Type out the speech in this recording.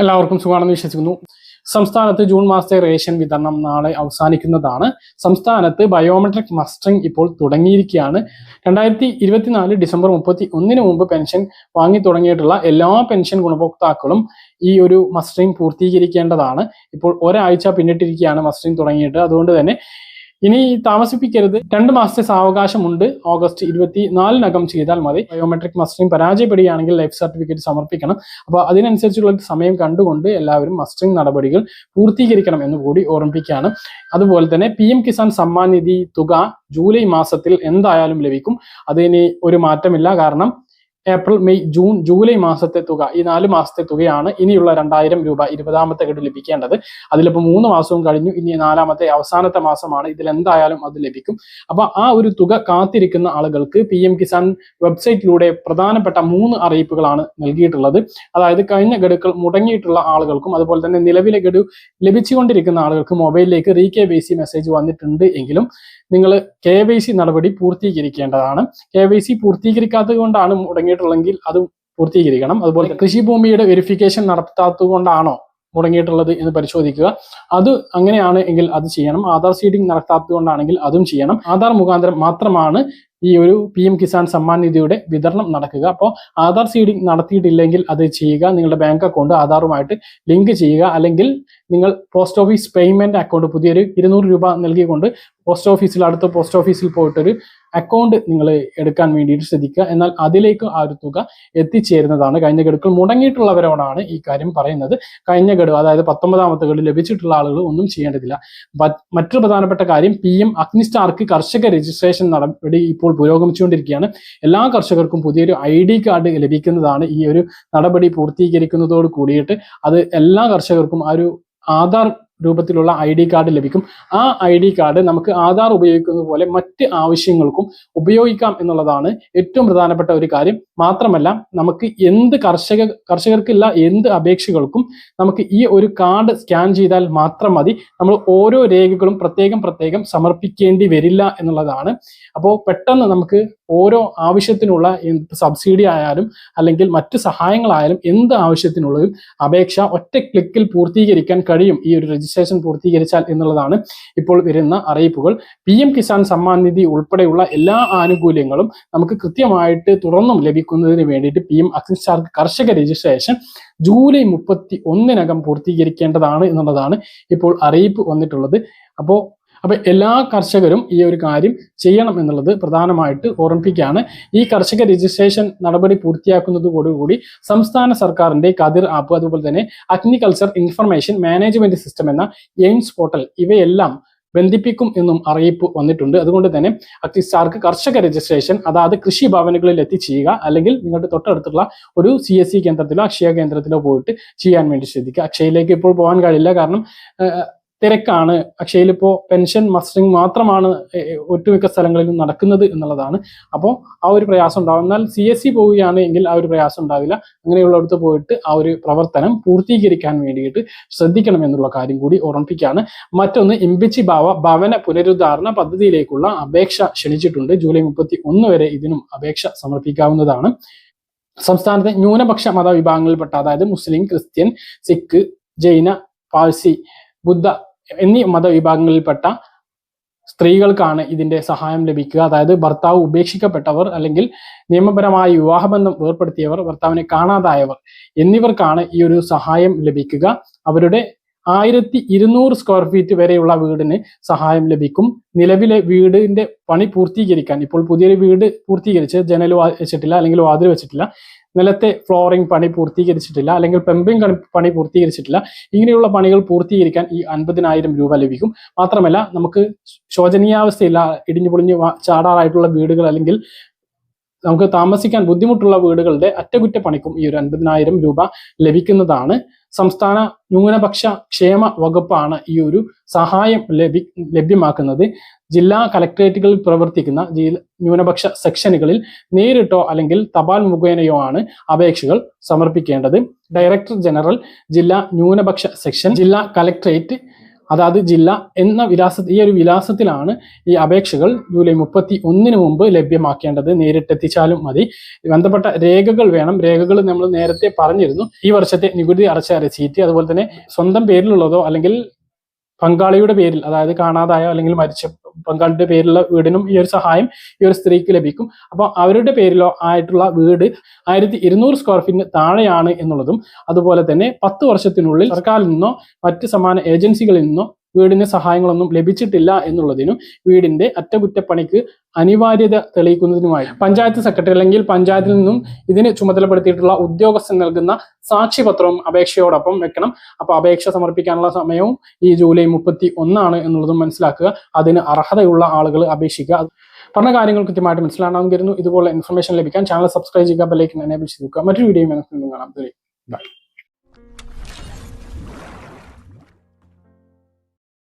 എല്ലാവർക്കും സുഖമാണെന്ന് വിശ്വസിക്കുന്നു. സംസ്ഥാനത്ത് ജൂൺ മാസത്തെ റേഷൻ വിതരണം നാളെ അവസാനിക്കുന്നതാണ്. സംസ്ഥാനത്ത് ബയോമെട്രിക് മസ്റ്ററിംഗ് ഇപ്പോൾ തുടങ്ങിയിരിക്കുകയാണ്. രണ്ടായിരത്തി ഇരുപത്തിനാല് ഡിസംബർ മുപ്പത്തി ഒന്നിന് മുമ്പ് പെൻഷൻ വാങ്ങി തുടങ്ങിയിട്ടുള്ള എല്ലാ പെൻഷൻ ഗുണഭോക്താക്കളും ഈ ഒരു മസ്റ്ററിംഗ് പൂർത്തീകരിക്കേണ്ടതാണ്. ഇപ്പോൾ ഒരാഴ്ച പിന്നിട്ടിരിക്കുകയാണ് മസ്റ്ററിംഗ് തുടങ്ങിയിട്ട്. അതുകൊണ്ട് തന്നെ ഇനി താമസിപ്പിക്കരുത്. രണ്ട് മാസത്തെ സാവകാശമുണ്ട്. ഓഗസ്റ്റ് ഇരുപത്തി നാലിനകം ചെയ്താൽ മതി. ബയോമെട്രിക് മസ്റ്ററിംഗ് പരാജയപ്പെടുകയാണെങ്കിൽ ലൈഫ് സർട്ടിഫിക്കറ്റ് സമർപ്പിക്കണം. അപ്പോൾ അതിനനുസരിച്ചുള്ള സമയം കണ്ടുകൊണ്ട് എല്ലാവരും മസ്റ്ററിംഗ് നടപടികൾ പൂർത്തീകരിക്കണം എന്ന് കൂടി ഓർമ്മിപ്പിക്കുകയാണ്. അതുപോലെ തന്നെ പി കിസാൻ സമ്മാൻ നിധി തുക ജൂലൈ മാസത്തിൽ എന്തായാലും ലഭിക്കും. അതിന് ഒരു മാറ്റമില്ല. കാരണം ഏപ്രിൽ മെയ് ജൂൺ ജൂലൈ മാസത്തെ തുക ഈ നാല് മാസത്തെ തുകയാണ് ഇനിയുള്ള രണ്ടായിരം രൂപ ഇരുപതാമത്തെ ഗഡു ലഭിക്കേണ്ടത്. അതിലിപ്പോൾ മൂന്ന് മാസവും കഴിഞ്ഞു ഇനി നാലാമത്തെ അവസാനത്തെ മാസമാണ് ഇതിൽ എന്തായാലും അത് ലഭിക്കും. അപ്പൊ ആ ഒരു തുക കാത്തിരിക്കുന്ന ആളുകൾക്ക് പി എം കിസാൻ വെബ്സൈറ്റിലൂടെ പ്രധാനപ്പെട്ട മൂന്ന് അറിയിപ്പുകളാണ് നൽകിയിട്ടുള്ളത്. അതായത് കഴിഞ്ഞ ഗഡുക്കൾ മുടങ്ങിയിട്ടുള്ള ആളുകൾക്കും അതുപോലെ തന്നെ നിലവിലെ ഗഡു ലഭിച്ചുകൊണ്ടിരിക്കുന്ന ആളുകൾക്ക് മൊബൈലിലേക്ക് re K Y C message വന്നിട്ടുണ്ട് എങ്കിലും നിങ്ങൾ കെ വൈ സി നടപടി പൂർത്തീകരിക്കേണ്ടതാണ്. കെ വൈ സി പൂർത്തീകരിക്കാത്തത് കൊണ്ടാണ് മുടങ്ങിയിട്ടുള്ളെങ്കിൽ അത് പൂർത്തീകരിക്കണം. അതുപോലെ കൃഷിഭൂമിയുടെ വെരിഫിക്കേഷൻ നടത്താത്തതുകൊണ്ടാണോ മുടങ്ങിയിട്ടുള്ളത് എന്ന് പരിശോധിക്കുക. അത് അങ്ങനെയാണ് എങ്കിൽ അത് ചെയ്യണം. ആധാർ സീഡിംഗ് നടത്താത്തത് കൊണ്ടാണെങ്കിൽ അതും ചെയ്യണം. ആധാർ മുഖാന്തരം മാത്രമാണ് ഈ ഒരു പി എം കിസാൻ സമ്മാൻ നിധിയുടെ വിതരണം നടക്കുക. അപ്പോൾ ആധാർ സീഡിംഗ് നടത്തിയിട്ടില്ലെങ്കിൽ അത് ചെയ്യുക. നിങ്ങളുടെ ബാങ്ക് അക്കൗണ്ട് ആധാറുമായിട്ട് ലിങ്ക് ചെയ്യുക. അല്ലെങ്കിൽ നിങ്ങൾ പോസ്റ്റ് ഓഫീസ് പേയ്മെന്റ് അക്കൗണ്ട് പുതിയൊരു ഇരുന്നൂറ് രൂപ നൽകിക്കൊണ്ട് പോസ്റ്റ് ഓഫീസിൽ അടുത്ത പോസ്റ്റ് ഓഫീസിൽ പോയിട്ടൊരു അക്കൗണ്ട് നിങ്ങൾ എടുക്കാൻ വേണ്ടിയിട്ട് ശ്രദ്ധിക്കുക. എന്നാൽ അതിലേക്ക് ആ ഒരു തുക എത്തിച്ചേരുന്നതാണ് കഴിഞ്ഞ ഗഡുക്കൾ. മുടങ്ങിയിട്ടുള്ളവരോടാണ് ഈ കാര്യം പറയുന്നത്. കഴിഞ്ഞ ഗഡു അതായത് പത്തൊമ്പതാമത്തെ ഗഡു ലഭിച്ചിട്ടുള്ള ആളുകൾ ഒന്നും ചെയ്യേണ്ടതില്ല. മറ്റ് മറ്റൊരു പ്രധാനപ്പെട്ട കാര്യം പി എം അഗ്നിസ്റ്റാർക്ക് കർഷക രജിസ്ട്രേഷൻ നടപടി ഇപ്പോൾ പുരോഗമിച്ചുകൊണ്ടിരിക്കുകയാണ്. എല്ലാ കർഷകർക്കും പുതിയൊരു ഐ ഡി കാർഡ് ലഭിക്കുന്നതാണ് ഈ ഒരു നടപടി പൂർത്തീകരിക്കുന്നതോട് കൂടിയിട്ട് അത് എല്ലാ കർഷകർക്കും ആ ഒരു ആധാർ രൂപത്തിലുള്ള ഐ ഡി കാർഡ് ലഭിക്കും. ആ ഐ ഡി കാർഡ് നമുക്ക് ആധാർ ഉപയോഗിക്കുന്നത് പോലെ മറ്റ് ആവശ്യങ്ങൾക്കും ഉപയോഗിക്കാം എന്നുള്ളതാണ് ഏറ്റവും പ്രധാനപ്പെട്ട ഒരു കാര്യം. മാത്രമല്ല നമുക്ക് എന്ത് കർഷക കർഷകർക്കില്ല എന്ത് അപേക്ഷകൾക്കും നമുക്ക് ഈ ഒരു കാർഡ് സ്കാൻ ചെയ്താൽ മാത്രം മതി. നമ്മൾ ഓരോ രേഖകളും പ്രത്യേകം പ്രത്യേകം സമർപ്പിക്കേണ്ടി വരില്ല എന്നുള്ളതാണ്. അപ്പോൾ പെട്ടെന്ന് നമുക്ക് ഓരോ ആവശ്യത്തിനുള്ള സബ്സിഡി ആയാലും അല്ലെങ്കിൽ മറ്റ് സഹായങ്ങളായാലും എന്ത് ആവശ്യത്തിനുള്ളതും അപേക്ഷ ഒറ്റ ക്ലിക്കിൽ പൂർത്തീകരിക്കാൻ കഴിയും ഈ ഒരു രജിസ്ട്രേഷൻ പൂർത്തീകരിച്ചാൽ എന്നുള്ളതാണ് ഇപ്പോൾ വരുന്ന അറിയിപ്പുകൾ. പി എം കിസാൻ സമ്മാൻ നിധി ഉൾപ്പെടെയുള്ള എല്ലാ ആനുകൂല്യങ്ങളും നമുക്ക് കൃത്യമായിട്ട് തുറന്നും ലഭിക്കുന്നതിന് വേണ്ടിയിട്ട് പി എം അഗ്നിസ്റ്റാർക്ക് കർഷക രജിസ്ട്രേഷൻ ജൂലൈ മുപ്പത്തി ഒന്നിനകം പൂർത്തീകരിക്കേണ്ടതാണ് എന്നുള്ളതാണ് ഇപ്പോൾ അറിയിപ്പ് വന്നിട്ടുള്ളത്. അപ്പോൾ അപ്പൊ എല്ലാ കർഷകരും ഈ ഒരു കാര്യം ചെയ്യണം എന്നുള്ളത് പ്രധാനമായിട്ട് ഓർമ്മിപ്പിക്കുകയാണ്. ഈ കർഷക രജിസ്ട്രേഷൻ നടപടി പൂർത്തിയാക്കുന്നതോടുകൂടി സംസ്ഥാന സർക്കാരിന്റെ കതിർ ആപ്പ് അതുപോലെ തന്നെ അഗ്നികൾച്ചർ ഇൻഫർമേഷൻ മാനേജ്മെന്റ് സിസ്റ്റം എന്ന എയിംസ് പോർട്ടൽ ഇവയെല്ലാം ബന്ധിപ്പിക്കും എന്നും അറിയിപ്പ് വന്നിട്ടുണ്ട്. അതുകൊണ്ട് തന്നെ അക്തിസ്റ്റാർക്ക് കർഷക രജിസ്ട്രേഷൻ അതായത് കൃഷി ഭവനുകളിൽ എത്തിച്ചെയ്യുക അല്ലെങ്കിൽ നിങ്ങളുടെ തൊട്ടടുത്തുള്ള ഒരു സി എസ് സി കേന്ദ്രത്തിലോ അക്ഷയ കേന്ദ്രത്തിലോ പോയിട്ട് ചെയ്യാൻ വേണ്ടി ശ്രദ്ധിക്കുക. അക്ഷയയിലേക്ക് ഇപ്പോൾ പോകാൻ കഴിയില്ല. കാരണം തിരക്കാണ്. അക്ഷയയിൽ ഇപ്പോൾ പെൻഷൻ മസ്റ്ററിങ് മാത്രമാണ് ഒട്ടുമിക്ക സ്ഥലങ്ങളിലും നടക്കുന്നത് എന്നുള്ളതാണ്. അപ്പോൾ ആ ഒരു പ്രയാസം ഉണ്ടാവും. എന്നാൽ സി എസ് സി പോവുകയാണ് എങ്കിൽ ആ ഒരു പ്രയാസം ഉണ്ടാവില്ല. അങ്ങനെയുള്ളിടത്ത് പോയിട്ട് ആ ഒരു പ്രവർത്തനം പൂർത്തീകരിക്കാൻ വേണ്ടിയിട്ട് ശ്രദ്ധിക്കണം എന്നുള്ള കാര്യം കൂടി ഓർമ്മിപ്പിക്കുകയാണ്. മറ്റൊന്ന് ഇമ്പിച്ചി ഭാവ ഭവന പുനരുദ്ധാരണ പദ്ധതിയിലേക്കുള്ള അപേക്ഷ ക്ഷണിച്ചിട്ടുണ്ട്. ജൂലൈ മുപ്പത്തി ഒന്ന് വരെ ഇതിനും അപേക്ഷ സമർപ്പിക്കാവുന്നതാണ്. സംസ്ഥാനത്തെ ന്യൂനപക്ഷ മതവിഭാഗങ്ങളിൽപ്പെട്ട അതായത് മുസ്ലിം ക്രിസ്ത്യൻ സിഖ് ജൈന പാഴ്സി ബുദ്ധ എന്നീ മതവിഭാഗങ്ങളിൽപ്പെട്ട സ്ത്രീകൾക്കാണ് ഇതിന്റെ സഹായം ലഭിക്കുക. അതായത് ഭർത്താവ് ഉപേക്ഷിക്കപ്പെട്ടവർ അല്ലെങ്കിൽ നിയമപരമായ വിവാഹബന്ധം ഏർപ്പെടുത്തിയവർ ഭർത്താവിനെ കാണാതായവർ എന്നിവർക്കാണ് ഈ ഒരു സഹായം ലഭിക്കുക. അവരുടെ ആയിരത്തി ഇരുന്നൂറ് സ്ക്വയർ ഫീറ്റ് വരെയുള്ള വീടിന് സഹായം ലഭിക്കും. നിലവിലെ വീടിന്റെ പണി പൂർത്തീകരിക്കാൻ ഇപ്പോൾ പുതിയൊരു വീട് പൂർത്തീകരിച്ച് ജനൽ വെച്ചിട്ടില്ല അല്ലെങ്കിൽ വാതിൽ വെച്ചിട്ടില്ല. നിലത്തെ ഫ്ലോറിംഗ് പണി പൂർത്തീകരിച്ചിട്ടില്ല അല്ലെങ്കിൽ പെമ്പിംഗ് പണി പൂർത്തീകരിച്ചിട്ടില്ല. ഇങ്ങനെയുള്ള പണികൾ പൂർത്തീകരിക്കാൻ ഈ അൻപതിനായിരം രൂപ ലഭിക്കും. മാത്രമല്ല നമുക്ക് ശോചനീയാവസ്ഥയില്ല ഇടിഞ്ഞു പൊളിഞ്ഞു ചാടാറായിട്ടുള്ള വീടുകൾ അല്ലെങ്കിൽ നമുക്ക് താമസിക്കാൻ ബുദ്ധിമുട്ടുള്ള വീടുകളുടെ അറ്റകുറ്റപ്പണിക്കും ഈ ഒരു അൻപതിനായിരം രൂപ ലഭിക്കുന്നതാണ്. സംസ്ഥാന ന്യൂനപക്ഷ ക്ഷേമ വകുപ്പാണ് ഈ ഒരു സഹായം ലഭി ലഭ്യമാക്കുന്നത്. ജില്ലാ കലക്ടറേറ്റുകളിൽ പ്രവർത്തിക്കുന്ന ന്യൂനപക്ഷ സെക്ഷനുകളിൽ നേരിട്ടോ അല്ലെങ്കിൽ തപാൽ മുഖേനയോ ആണ് അപേക്ഷകൾ സമർപ്പിക്കേണ്ടത്. ഡയറക്ടർ ജനറൽ ജില്ലാ ന്യൂനപക്ഷ സെക്ഷൻ ജില്ലാ കലക്ടറേറ്റ് അതാത് ജില്ല എന്ന വിലാസ ഈ ഒരു വിലാസത്തിലാണ് ഈ അപേക്ഷകൾ ജൂലൈ മുപ്പത്തി ഒന്നിന് മുമ്പ് ലഭ്യമാക്കേണ്ടത്. നേരിട്ടെത്തിച്ചാലും മതി. ബന്ധപ്പെട്ട രേഖകൾ വേണം. രേഖകൾ നമ്മൾ നേരത്തെ പറഞ്ഞിരുന്നു. ഈ വർഷത്തെ നികുതി അടച്ച റെസീറ്റ് അതുപോലെ തന്നെ സ്വന്തം പേരിലുള്ളതോ അല്ലെങ്കിൽ പങ്കാളിയുടെ പേരിൽ അതായത് കാണാതായോ അല്ലെങ്കിൽ മരിച്ച പങ്കാളിയുടെ പേരിലുള്ള വീടിനും ഈ ഒരു സഹായം ഈ ഒരു സ്ത്രീക്ക് ലഭിക്കും. അപ്പോൾ അവരുടെ പേരിലോ ആയിട്ടുള്ള വീട് ആയിരത്തി ഇരുന്നൂറ് സ്ക്വയർ ഫീറ്റിന് താഴെയാണ് എന്നുള്ളതും അതുപോലെ തന്നെ പത്ത് വർഷത്തിനുള്ളിൽ സർക്കാരിൽ നിന്നോ മറ്റ് സമാന ഏജൻസികളിൽ നിന്നോ വീടിന് സഹായങ്ങളൊന്നും ലഭിച്ചിട്ടില്ല എന്നുള്ളതിനും വീടിന്റെ അറ്റകുറ്റപ്പണിക്ക് അനിവാര്യത തെളിയിക്കുന്നതിനുമായി പഞ്ചായത്ത് സെക്രട്ടറി അല്ലെങ്കിൽ പഞ്ചായത്തിൽ നിന്നും ഇതിന് ചുമതലപ്പെടുത്തിയിട്ടുള്ള ഉദ്യോഗസ്ഥൻ നൽകുന്ന സാക്ഷിപത്രവും അപേക്ഷയോടൊപ്പം വെക്കണം. അപ്പോൾ അപേക്ഷ സമർപ്പിക്കാനുള്ള സമയവും ഈ ജൂലൈ മുപ്പത്തി ഒന്നാണ് എന്നുള്ളതും മനസ്സിലാക്കുക. അതിന് അർഹതയുള്ള ആളുകൾ അപേക്ഷിക്കുക. പറഞ്ഞ കാര്യങ്ങൾ കൃത്യമായിട്ട് മനസ്സിലാണെന്ന് ഇതുപോലെ ഇൻഫർമേഷൻ ലഭിക്കാൻ ചാനൽ സബ്സ്ക്രൈബ് ചെയ്യുക ബെല്ലൈക്കൻ എനേബിൾ നോക്കുക മറ്റൊരു വീഡിയോ കാണാം. ബൈ